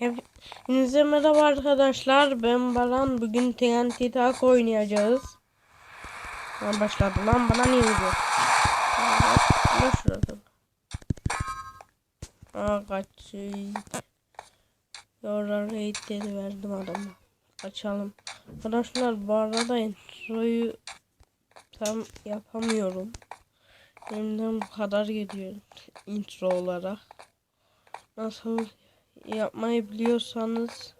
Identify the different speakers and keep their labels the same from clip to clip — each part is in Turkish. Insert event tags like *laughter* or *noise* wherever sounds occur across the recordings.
Speaker 1: Hepinize merhaba arkadaşlar. Ben Baran. Bugün TNT Tak oynayacağız. Ben başladı lan bana niye vuruyor? Şurada? Aa kaç. Yora raid dedi verdim adama. Açalım. Arkadaşlar bu arada introyu tam yapamıyorum. Elimden bu kadar geliyor intro olarak. Nasıl yapmayı biliyorsanız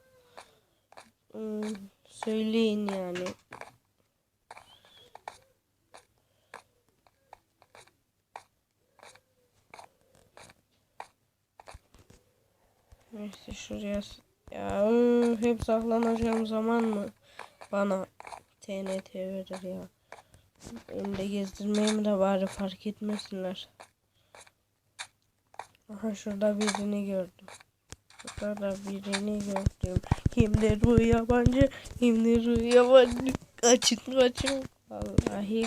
Speaker 1: ıı, söyleyin yani. Neyse şuraya ya hep saklanacağım zaman mı bana TNT verir ya. Elimde gezdirmeyeyim de bari fark etmesinler. Aha şurada birini gördüm. Şurada birini gördüm. Kimdir bu yabancı? Kimdir bu yabancı? Kaçın kaçın. Vallahi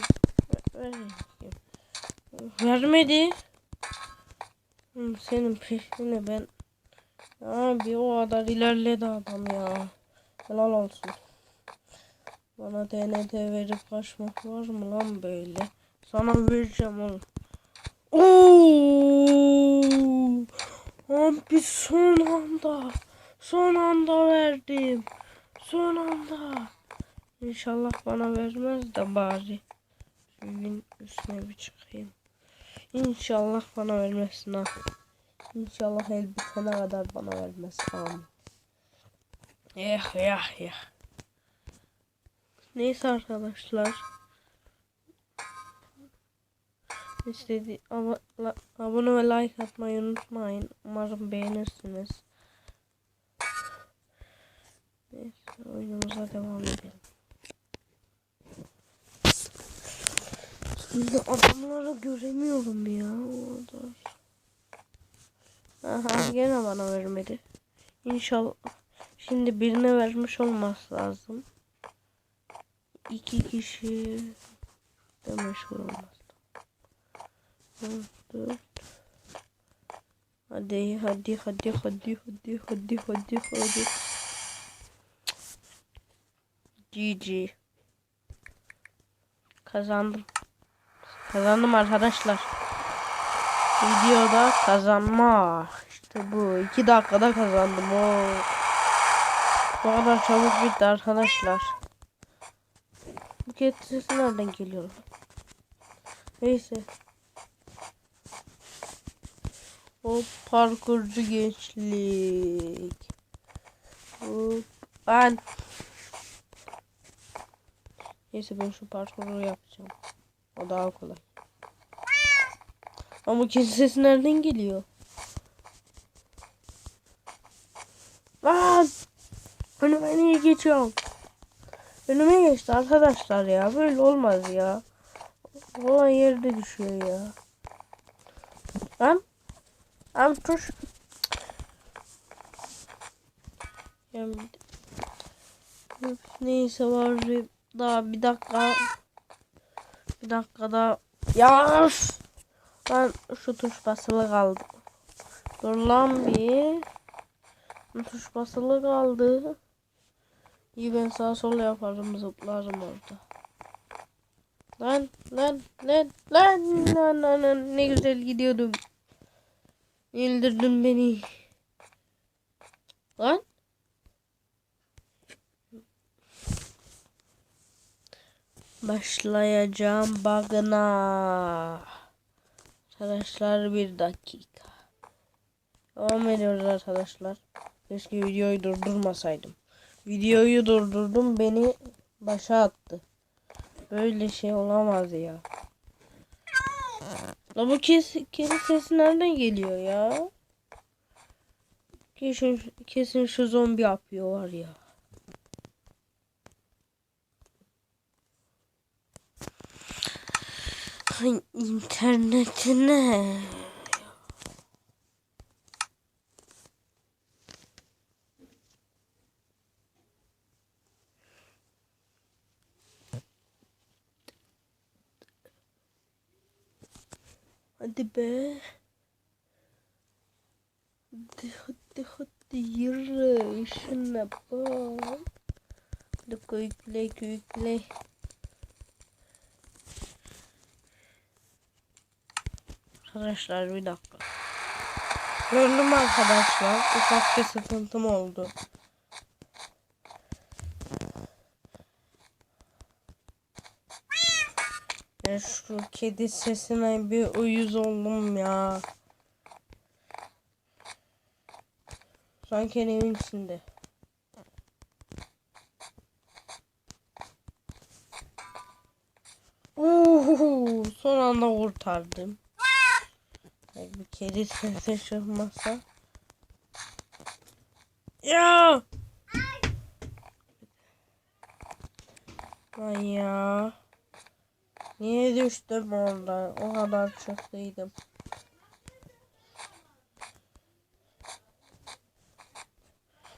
Speaker 1: vermedi. Senin peşine ben Abi o kadar ilerledi adam ya. Helal olsun. Bana TNT verip kaçmak var mı lan böyle? Sana vereceğim oğlum. Oo! Abi son anda. Son anda verdim. Son anda. İnşallah bana vermez de bari. Suyun üstüne bir çıkayım. İnşallah bana vermesin ha. İnşallah el bitene kadar bana vermez. Amin. Eh ya ya. Neyse arkadaşlar. İstedi la- abone ve like atmayı unutmayın. Umarım beğenirsiniz. Neyse oyunumuza devam edelim. Şimdi adamları göremiyorum ya. Aha gene bana vermedi. İnşallah. Şimdi birine vermiş olması lazım. İki kişi de meşgul olmaz. Dört. Hadi hadi hadi hadi hadi hadi hadi hadi. GG. Kazandım. Kazandım arkadaşlar. Videoda kazanma. İşte bu. iki dakikada kazandım. O. Bu kadar çabuk bitti arkadaşlar. Bu kedi sesi nereden geliyor? Neyse. O parkurcu gençlik. Hop. Ben. Neyse ben şu parkuru yapacağım. O daha kolay. Ama kedi sesi nereden geliyor? Lan! Önüme niye geçiyorum? Önüme geçti arkadaşlar ya. Böyle olmaz ya. Olan yerde düşüyor ya. Lan! Lan tuş. Yani, neyse var daha bir dakika. Bir dakika daha. Ya! Lan şu tuş basılı kaldı. Dur lan bir. Bu Tuş basılı kaldı. İyi ben sağ sol yaparım zıplarım orada. Lan lan lan lan lan lan, lan. ne güzel gidiyordum. İldirdin beni. Lan. Başlayacağım bagına. Arkadaşlar bir dakika. Devam ediyoruz arkadaşlar. Keşke videoyu durdurmasaydım. Videoyu durdurdum beni başa attı. Böyle şey olamaz ya. La bu kes, kedi sesi nereden geliyor ya? Kesin, kesin şu zombi yapıyor var ya. İnternetine. Hadi be. Hadi hadi hadi. yürü şuna bak. Hadi kükle kükle. Arkadaşlar bir dakika. Gördüm arkadaşlar. Ufak bir sıkıntım oldu. Ya şu kedi sesine bir uyuz oldum ya. Sanki evin içinde. Oo, son anda kurtardım. Bir kedi sesi çıkmasa. Ya! Ay ya. Niye düştüm orada? O kadar çıktıydım.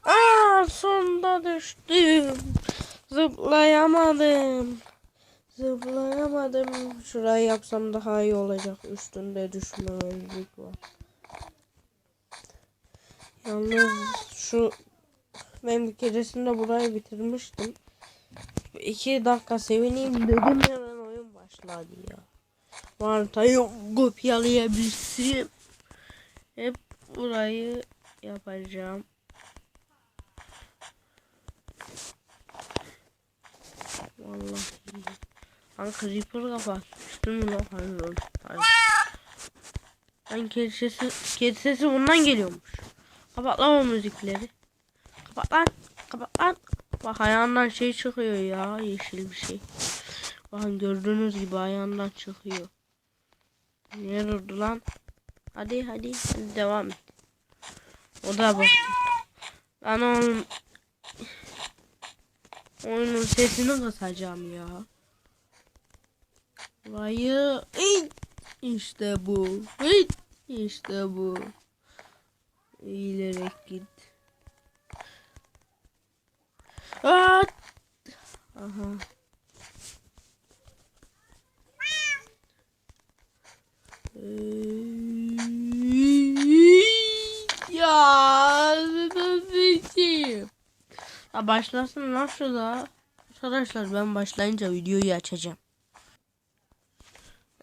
Speaker 1: Aa, sonunda düştüm. Zıplayamadım. Zıplayamadım. Şurayı yapsam daha iyi olacak. Üstünde düşmemezlik var. Yalnız şu ben bir keresinde burayı bitirmiştim. İki dakika sevineyim dedim oyun başladı ya. Martayı kopyalayabilsem hep burayı yapacağım. Vallahi. Kanka Reaper kapatmıştım mı lan? Hayır oğlum. Hayır. Ben kedi sesi, kedi sesi bundan geliyormuş. Kapat lan o müzikleri. Kapat lan. Kapat lan. Bak ayağından şey çıkıyor ya. Yeşil bir şey. Bakın gördüğünüz gibi ayağından çıkıyor. Niye durdu lan? Hadi hadi. Hadi devam et. O da bak. Lan oğlum. Oyunun sesini kısacağım ya. Vayı. İşte bu. İşte bu. Eğilerek git. Aa! Aha. Ya nasıl Başlasın lan şurada. Arkadaşlar ben başlayınca videoyu açacağım.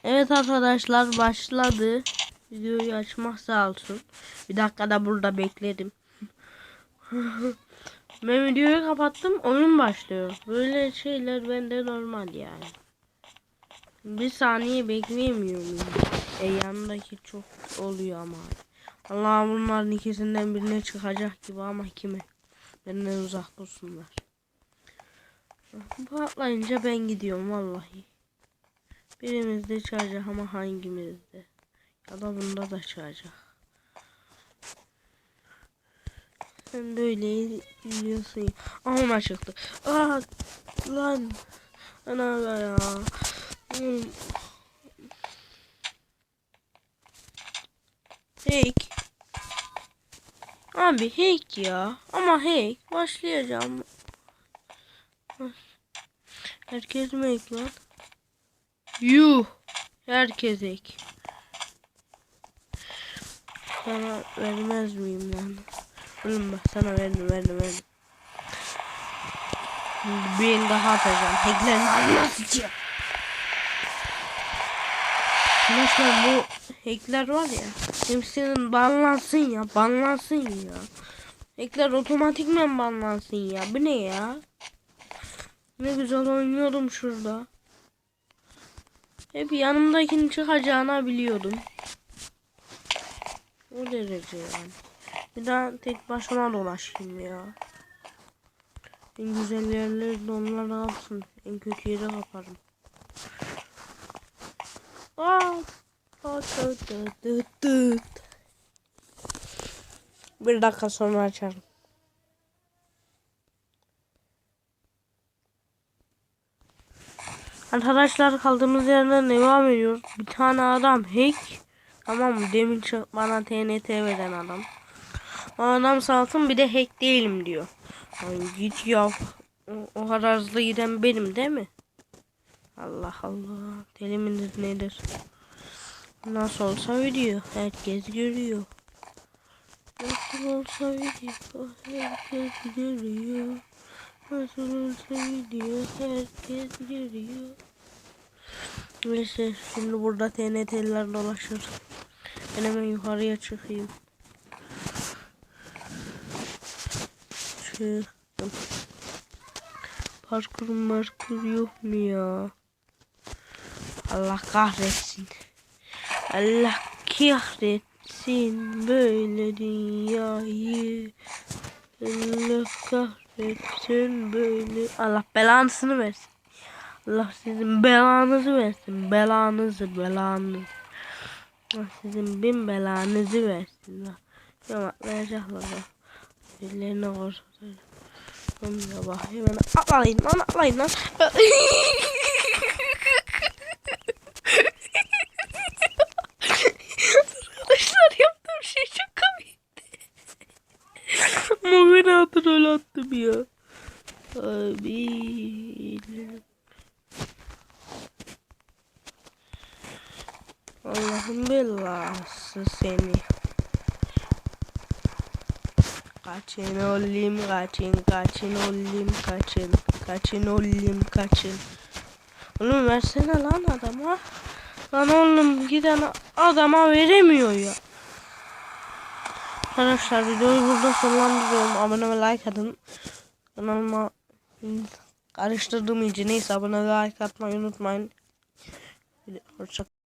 Speaker 1: Evet arkadaşlar başladı. Videoyu açmak sağ olsun. Bir dakika da burada bekledim. *laughs* ben videoyu kapattım oyun başlıyor. Böyle şeyler bende normal yani. Bir saniye bekleyemiyorum. E yanındaki çok oluyor ama. Allah bunların ikisinden birine çıkacak gibi ama kime? Benden uzak dursunlar. Patlayınca ben gidiyorum vallahi. Birimizde çıkacak ama hangimizde? Ya da bunda da çıkacak. Sen de öyle biliyorsun. Ona çıktı. Aa lan. Ana ya. Hmm. Abi hack ya. Ama hack. Başlayacağım. Herkes mi hack lan? Yuh. Herkes hack. Sana vermez miyim lan? Oğlum bak sana verdim verdim verdim. Bir daha atacağım. Hacklerini anlatacağım. Arkadaşlar bu hackler var ya. Hepsinin banlansın ya. Banlansın ya. Hackler otomatikmen banlansın ya. Bu ne ya? Ne güzel oynuyordum şurada. Hep yanımdakinin çıkacağını biliyordum. O derece yani. Bir daha tek başıma dolaşayım ya. En güzel yerleri de onlar alsın. En kötü yere kaparım. Aa, bir dakika sonra açarım. Arkadaşlar kaldığımız yerden devam ediyoruz. Bir tane adam hack. Tamam mı? Demin bana TNT veren adam. O adam salsın bir de hack değilim diyor. Ay git ya. O, o kadar hızlı giden benim değil mi? Allah Allah. Deli nedir? Nasıl olsa video. Herkes görüyor. Nasıl olsa video herkes görüyor. Nasıl olsa video herkes görüyor. Neyse şimdi burada TNT'ler dolaşır. Ben hemen yukarıya çıkayım. Çıktım. Parkur markur yok mu ya? Allah kahretsin. Allah kahretsin böyle dünyayı. Allah kahretsin böyle. Allah belasını versin. Allah sizin belanızı versin. Belanızı belanızı. Allah sizin bin belanızı versin. Koşacak. Onunla bak hemen atlayın lan atlayın lan. *laughs* Arkadaşlar yaptığım şey çok komikti. Atın öyle attım ya. Abi. Allah'ın belası seni. Kaçın oğlum kaçın kaçın oğlum kaçın kaçın oğlum kaçın. Oğlum versene lan adama. Lan oğlum giden adama veremiyor ya. Arkadaşlar videoyu burada sonlandırıyorum. Abone ve like atın. Kanalıma karıştırdığım için neyse abone ve like atmayı unutmayın. Hoşça